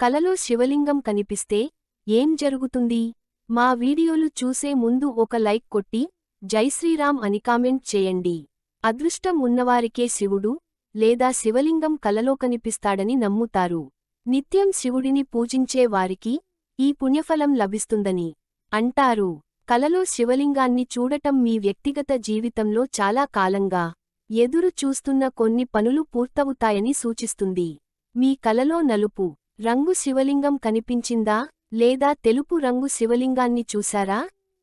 కలలో శివలింగం కనిపిస్తే ఏం జరుగుతుంది? మా వీడియోలు చూసే ముందు ఒక లైక్ కొట్టి జై శ్రీరామ్ అని కామెంట్ చేయండి. అదృష్టం ఉన్నవారికే శివుడు లేదా శివలింగం కలలో కనిపిస్తాడని నమ్ముతారు. నిత్యం శివుడిని పూజించే వారికి ఈ పుణ్యఫలం లభిస్తుందని అంటారు. కలలో శివలింగాన్ని చూడటం మీ వ్యక్తిగత జీవితంలో చాలా కాలంగా ఎదురు చూస్తున్న కొన్ని పనులు పూర్తవుతాయని సూచిస్తుంది. మీ కలలో నలుపు రంగు శివలింగం కనిపించిందా లేదా తెలుపు రంగు శివలింగాన్ని చూశారా?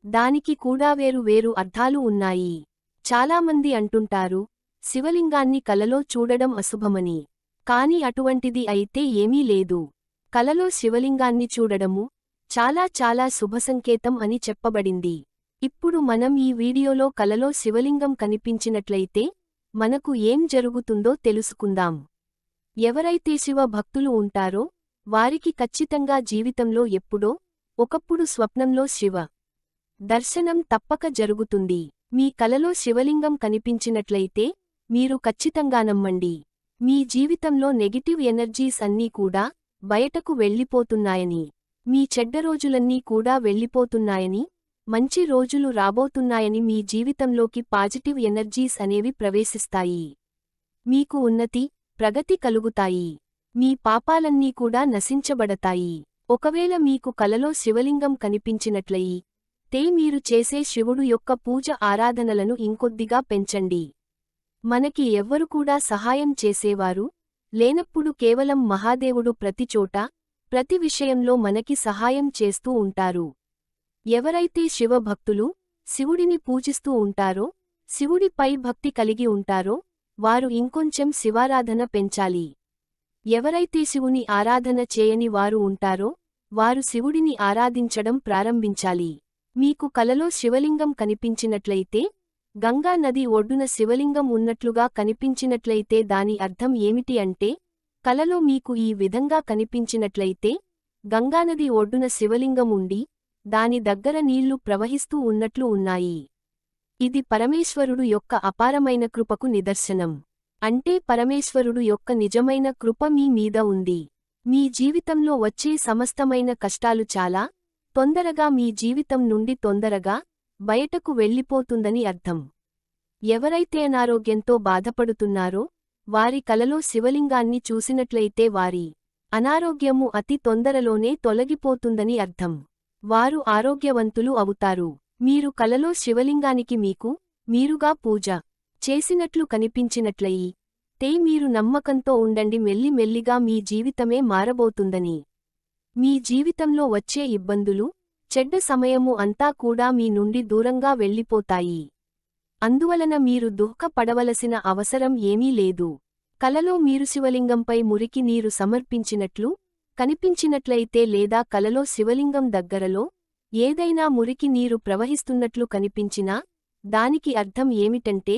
దానికి కూడా వేరు వేరు అర్థాలు ఉన్నాయి. చాలామంది అంటుంటారు శివలింగాన్ని కలలో చూడడం అశుభమని. కాని అటువంటిది అయితే ఏమీ లేదు. కలలో శివలింగాన్ని చూడడము చాలా చాలా శుభసంకేతం అని చెప్పబడింది. ఇప్పుడు మనం ఈ వీడియోలో కలలో శివలింగం కనిపించినట్లయితే మనకు ఏం జరుగుతుందో తెలుసుకుందాం. ఎవరైతే శివ భక్తులు ఉంటారో వారికి ఖచ్చితంగా జీవితంలో ఎప్పుడో ఒకప్పుడు స్వప్నంలో శివ. దర్శనం తప్పక జరుగుతుంది. మీ కలలో శివలింగం కనిపించినట్లయితే మీరు ఖచ్చితంగా నమ్మండి. మీ జీవితంలో నెగిటివ్ ఎనర్జీస్ అన్నీ కూడా బయటకు వెళ్ళిపోతున్నాయని. మీ చెడ్డ రోజులన్నీ కూడా వెళ్ళిపోతున్నాయని మంచి రోజులు రాబోతున్నాయని మీ జీవితంలోకి పాజిటివ్ ఎనర్జీస్ అనేవి ప్రవేశిస్తాయి. మీకు ఉన్నతి ప్రగతి కలుగుతాయి. మీ పాపాలన్నీ కూడా నశించబడతాయి. ఒకవేళ మీకు కలలో శివలింగం కనిపించినట్లయి తే మీరు చేసే శివుడు యొక్క పూజ ఆరాధనలను ఇంకొద్దిగా పెంచండి. మనకి ఎవ్వరు కూడా సహాయం చేసేవారు? లేనప్పుడు కేవలం మహాదేవుడు ప్రతిచోట ప్రతి విషయంలో మనకి సహాయం చేస్తూ ఉంటారు. ఎవరైతే శివభక్తులు శివుడిని పూజిస్తూ ఉంటారో శివుడిపై భక్తి కలిగి ఉంటారో వారు ఇంకొంచెం శివారాధన పెంచాలి. ఎవరైతే శివుని ఆరాధన చేయని వారు ఉంటారో వారు శివుడిని ఆరాధించడం ప్రారంభించాలి. మీకు కలలో శివలింగం కనిపించినట్లయితే గంగా నది ఒడ్డున శివలింగం ఉన్నట్లుగా కనిపించినట్లయితే దాని అర్థం ఏమిటి అంటే కలలో మీకు ఈ విధంగా కనిపించినట్లయితే గంగానది ఒడ్డున శివలింగం ఉండి దాని దగ్గర నీళ్ళు ప్రవహిస్తూ ఉన్నట్లు ఉన్నాయి. ఇది పరమేశ్వరుడు యొక్క అపారమైన కృపకు నిదర్శనం. అంటే పరమేశ్వరుడు యొక్క నిజమైన కృప మీ మీద ఉంది. మీ జీవితంలో వచ్చే సమస్తమైన కష్టాలు చాలా తొందరగా మీ జీవితం నుండి తొందరగా బయటకు వెళ్ళిపోతుందని అర్థం. ఎవరైతే అనారోగ్యంతో బాధపడుతున్నారో వారి కలలో శివలింగాన్ని చూసినట్లయితే వారి అనారోగ్యము అతి తొందరలోనే తొలగిపోతుందని అర్థం. వారు ఆరోగ్యవంతులు అవుతారు. మీరు కలలో శివలింగానికి మీకు మీరుగా పూజ చేసినట్లు కనిపించినట్లయి. తే మీరు నమ్మకంతో ఉండండి మెల్లి మెల్లిగా మీ జీవితమే మారబోతుందని. మీ జీవితంలో వచ్చే ఇబ్బందులు చెడ్డ సమయము అంతా కూడా మీ నుండి దూరంగా వెళ్ళిపోతాయి. అందువలన మీరు దుఃఖపడవలసిన అవసరం ఏమీ లేదు. కలలో మీరు శివలింగంపై మురికి నీరు సమర్పించినట్లు కనిపించినట్లయితే లేదా కలలో శివలింగం దగ్గరలో ఏదైనా మురికి నీరు ప్రవహిస్తున్నట్లు కనిపించినా దానికి అర్థం ఏమిటంటే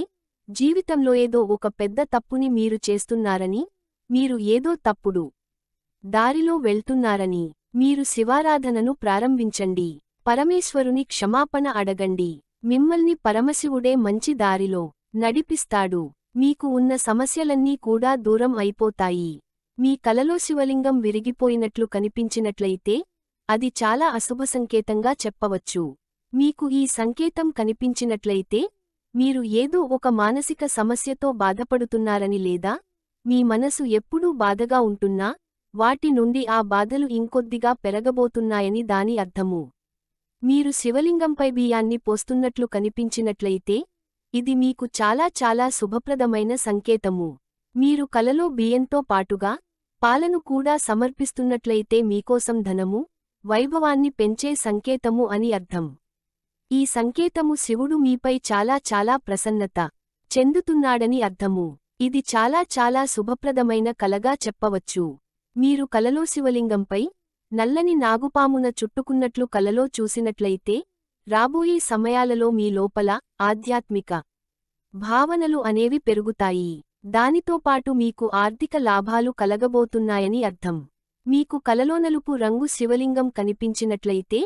జీవితంలో ఏదో ఒక పెద్ద తప్పుని మీరు చేస్తున్నారని మీరు ఏదో తప్పుడు దారిలో వెళ్తున్నారని మీరు శివారాధనను ప్రారంభించండి. పరమేశ్వరుని క్షమాపణ అడగండి. మిమ్మల్ని పరమశివుడే మంచి దారిలో నడిపిస్తాడు. మీకు ఉన్న సమస్యలన్నీ కూడా దూరం అయిపోతాయి. మీ కలలో శివలింగం విరిగిపోయినట్లు కనిపించినట్లయితే అది చాలా అశుభ సంకేతంగా చెప్పవచ్చు. మీకు ఈ సంకేతం కనిపించినట్లయితే మీరు ఏదో ఒక మానసిక సమస్యతో బాధపడుతున్నారని లేదా మీ మనసు ఎప్పుడూ బాధగా ఉంటున్నా వాటి నుండి ఆ బాధలు ఇంకొద్దిగా పెరగబోతున్నాయని దాని అర్థము. మీరు శివలింగంపై బియ్యాన్ని పోస్తున్నట్లు కనిపించినట్లయితే ఇది మీకు చాలా చాలా శుభప్రదమైన సంకేతము. మీరు కలలో బియ్యంతో పాటుగా పాలను కూడా సమర్పిస్తున్నట్లయితే మీకోసం ధనము వైభవాన్ని పెంచే సంకేతము అని అర్థం. ఈ సంకేతము శివుడు మీపై చాలా చాలా ప్రసన్నత చెందుతున్నాడని అర్థము. ఇది చాలా చాలా శుభప్రదమైన కలగా చెప్పవచ్చు. మీరు కలలో శివలింగంపై నల్లని నాగుపామున చుట్టుకున్నట్లు కలలో చూసినట్లయితే రాబోయే సమయాలలో మీ లోపల ఆధ్యాత్మిక భావనలు అనేవి పెరుగుతాయి. దానితో పాటు మీకు ఆర్థిక లాభాలు కలగబోతున్నాయని అర్థం. మీకు కలలో నలుపు రంగు శివలింగం కనిపించినట్లయితే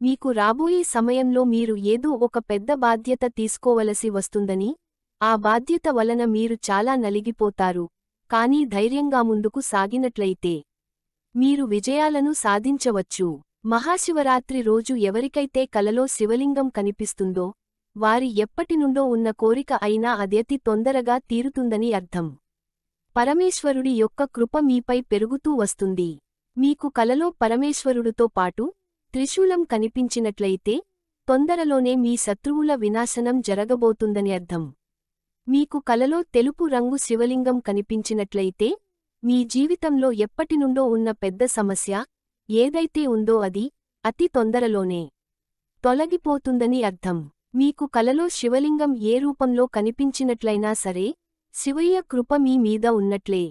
మీకు రాబోయే సమయంలో మీరు ఏదో ఒక పెద్ద బాధ్యత తీసుకోవలసి వస్తుందని ఆ బాధ్యత వలన మీరు చాలా నలిగిపోతారు. కానీ ధైర్యంగా ముందుకు సాగినట్లయితే మీరు విజయాలను సాధించవచ్చు. మహాశివరాత్రి రోజు ఎవరికైతే కలలో శివలింగం కనిపిస్తుందో వారి ఎప్పటినుండో ఉన్న కోరిక అయినా అదతి తొందరగా తీరుతుందని అర్థం. పరమేశ్వరుడి యొక్క కృప మీపై పెరుగుతూ వస్తుంది. మీకు కలలో పరమేశ్వరుడుతో పాటు త్రిశూలం కనిపించినట్లయితే తొందరలోనే మీ శత్రువుల వినాశనం జరగబోతుందని అర్థం. మీకు కలలో తెలుపు రంగు శివలింగం కనిపించినట్లయితే మీ జీవితంలో ఎప్పటినుండో ఉన్న పెద్ద సమస్య ఏదైతే ఉందో అది అతి తొందరలోనే తొలగిపోతుందని అర్థం. మీకు కలలో శివలింగం ఏ రూపంలో కనిపించినట్లయినా సరే శివయ్య కృప మీ మీద ఉన్నట్లే.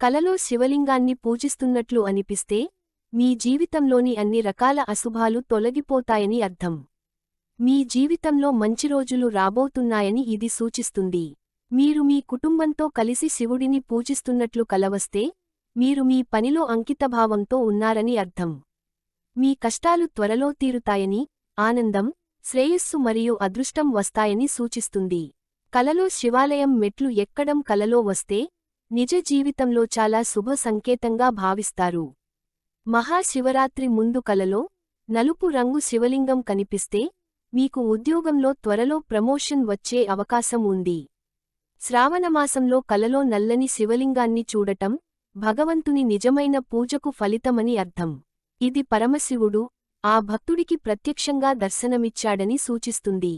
కలలో శివలింగాన్ని పూజిస్తున్నట్లు అనిపిస్తే మీ జీవితంలోని అన్ని రకాల అశుభాలు తొలగిపోతాయని అర్థం. మీ జీవితంలో మంచి రోజులు రాబోతున్నాయని ఇది సూచిస్తుంది. మీరు మీ కుటుంబంతో కలిసి శివుడిని పూజిస్తున్నట్లు కలవస్తే మీరు మీ పనిలో అంకితభావంతో ఉన్నారని అర్థం. మీ కష్టాలు త్వరలో తీరుతాయని ఆనందం శ్రేయస్సు మరియు అదృష్టం వస్తాయని సూచిస్తుంది. కలలో శివాలయం మెట్లు ఎక్కడం కలలో వస్తే నిజ జీవితంలో చాలా శుభ సంకేతంగా భావిస్తారు. మహాశివరాత్రి ముందు కలలో నలుపు రంగు శివలింగం కనిపిస్తే మీకు ఉద్యోగంలో త్వరలో ప్రమోషన్ వచ్చే అవకాశం ఉంది. శ్రావణమాసంలో కలలో నల్లని శివలింగాన్ని చూడటం భగవంతుని నిజమైన పూజకు ఫలితమని అర్థం. ఇది పరమశివుడు ఆ భక్తుడికి ప్రత్యక్షంగా దర్శనమిచ్చాడని సూచిస్తుంది.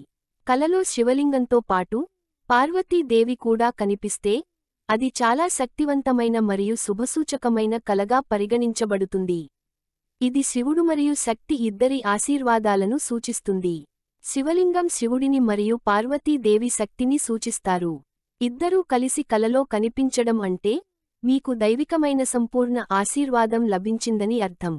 కలలో శివలింగంతో పాటు పార్వతీదేవి కూడా కనిపిస్తే అది చాలా శక్తివంతమైన మరియు శుభసూచకమైన కలగా పరిగణించబడుతుంది. ఇది శివుడు మరియు శక్తి ఇద్దరి ఆశీర్వాదాలను సూచిస్తుంది. శివలింగం శివుడిని మరియు పార్వతీదేవి శక్తిని సూచిస్తారు. ఇద్దరూ కలిసి కలలో కనిపించడం అంటే మీకు దైవికమైన సంపూర్ణ ఆశీర్వాదం లభించిందని అర్థం.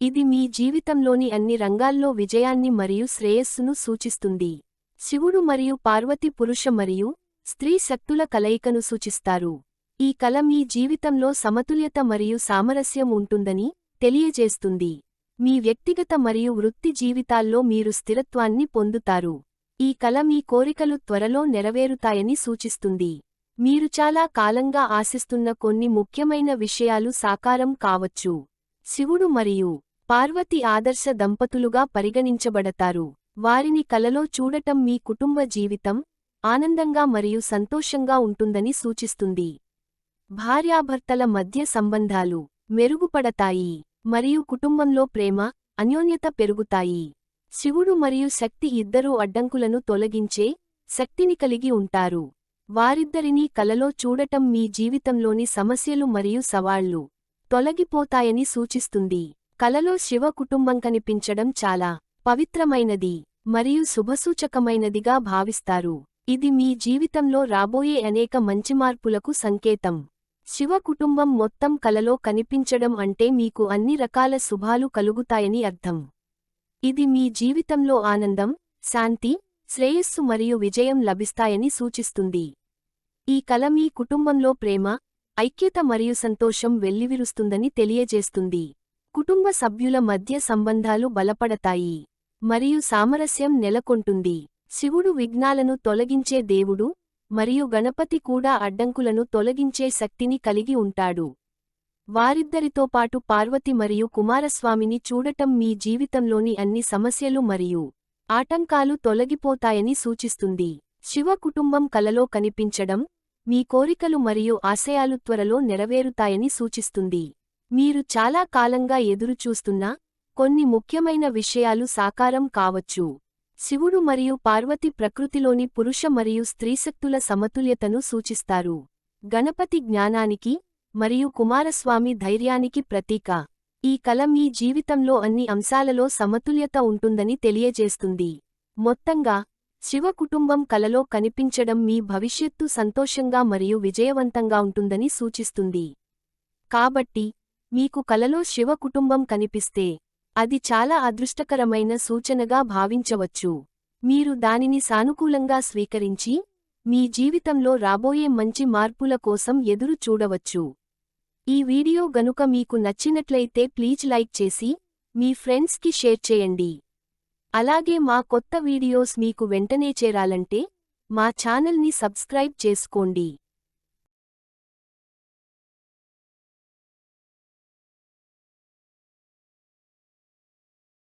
ఇది మీ జీవితంలోని అన్ని రంగాల్లో విజయాన్ని మరియు శ్రేయస్సును సూచిస్తుంది. శివుడు మరియు పార్వతి పురుష మరియు స్త్రీ శక్తుల కలయికను సూచిస్తారు. ఈ కలం మీ జీవితంలో సమతుల్యత మరియు సామరస్యం ఉంటుందని తెలియజేస్తుంది. మీ వ్యక్తిగత మరియు వృత్తి జీవితాల్లో మీరు స్థిరత్వాన్ని పొందుతారు. ఈ కలం మీ కోరికలు త్వరలో నెరవేరుతాయని సూచిస్తుంది. మీరు చాలా కాలంగా ఆశిస్తున్న కొన్ని ముఖ్యమైన విషయాలు సాకారం కావచ్చు. శివుడు మరియు పార్వతి ఆదర్శ దంపతులుగా పరిగణించబడతారు. వారిని కలలో చూడటం మీ కుటుంబ జీవితం ఆనందంగా మరియు సంతోషంగా ఉంటుందని సూచిస్తుంది. భార్యాభర్తల మధ్య సంబంధాలు మెరుగుపడతాయి మరియు కుటుంబంలో ప్రేమ అన్యోన్యత పెరుగుతాయి. శివుడు మరియు శక్తి ఇద్దరూ అడ్డంకులను తొలగించే శక్తిని కలిగి ఉంటారు. వారిద్దరినీ కలలో చూడటం మీ జీవితంలోని సమస్యలు మరియు సవాళ్ళు తొలగిపోతాయని సూచిస్తుంది. కలలో శివ కుటుంబం కనిపించడం చాలా పవిత్రమైనది మరియు శుభసూచకమైనదిగా భావిస్తారు. ఇది మీ జీవితంలో రాబోయే అనేక మంచి మార్పులకు సంకేతం. శివ కుటుంబం మొత్తం కలలో కనిపించడం అంటే మీకు అన్ని రకాల శుభాలు కలుగుతాయని అర్థం. ఇది మీ జీవితంలో ఆనందం శాంతి శ్రేయస్సు మరియు విజయం లభిస్తాయని సూచిస్తుంది. ఈ కల మీ కుటుంబంలో ప్రేమ ఐక్యత మరియు సంతోషం వెల్లివిరుస్తుందని తెలియజేస్తుంది. కుటుంబ సభ్యుల మధ్య సంబంధాలు బలపడతాయి మరియు సామరస్యం నెలకొంటుంది. శివుడు విఘ్నాలను తొలగించే దేవుడు మరియు గణపతి కూడా అడ్డంకులను తొలగించే శక్తిని కలిగి ఉంటాడు. వారిద్దరితో పాటు పార్వతి మరియు కుమారస్వామిని చూడటం మీ జీవితంలోని అన్ని సమస్యలు మరియు ఆటంకాలు తొలగిపోతాయని సూచిస్తుంది. శివ కుటుంబం కలలో కనిపించడం మీ కోరికలు మరియు ఆశయాలు త్వరలో నెరవేరుతాయని సూచిస్తుంది. మీరు చాలా కాలంగా ఎదురుచూస్తున్న కొన్ని ముఖ్యమైన విషయాలు సాకారం కావచ్చు. శివుడు మరియు పార్వతి ప్రకృతిలోని పురుష మరియు స్త్రీశక్తుల సమతుల్యతను సూచిస్తారు. గణపతి జ్ఞానానికి మరియు కుమారస్వామి ధైర్యానికి ప్రతీక. ఈ కల మీ జీవితంలో అన్ని అంశాలలో సమతుల్యత ఉంటుందని తెలియజేస్తుంది. మొత్తంగా శివ కుటుంబం కలలో కనిపించడం మీ భవిష్యత్తు సంతోషంగా మరియు విజయవంతంగా ఉంటుందని సూచిస్తుంది. కాబట్టి మీకు కలలో శివ కుటుంబం కనిపిస్తే అది చాలా అదృష్టకరమైన సూచనగా భావించవచ్చు. మీరు దానిని సానుకూలంగా స్వీకరించి మీ జీవితంలో రాబోయే మంచి మార్పుల కోసం ఎదురు చూడవచ్చు. ఈ వీడియో గనుక మీకు నచ్చినట్లయితే ప్లీజ్ లైక్ చేసి మీ ఫ్రెండ్స్కి షేర్ చేయండి. అలాగే మా కొత్త వీడియోస్ మీకు వెంటనే చేరాలంటే మా ఛానల్ని సబ్స్క్రైబ్ చేసుకోండి.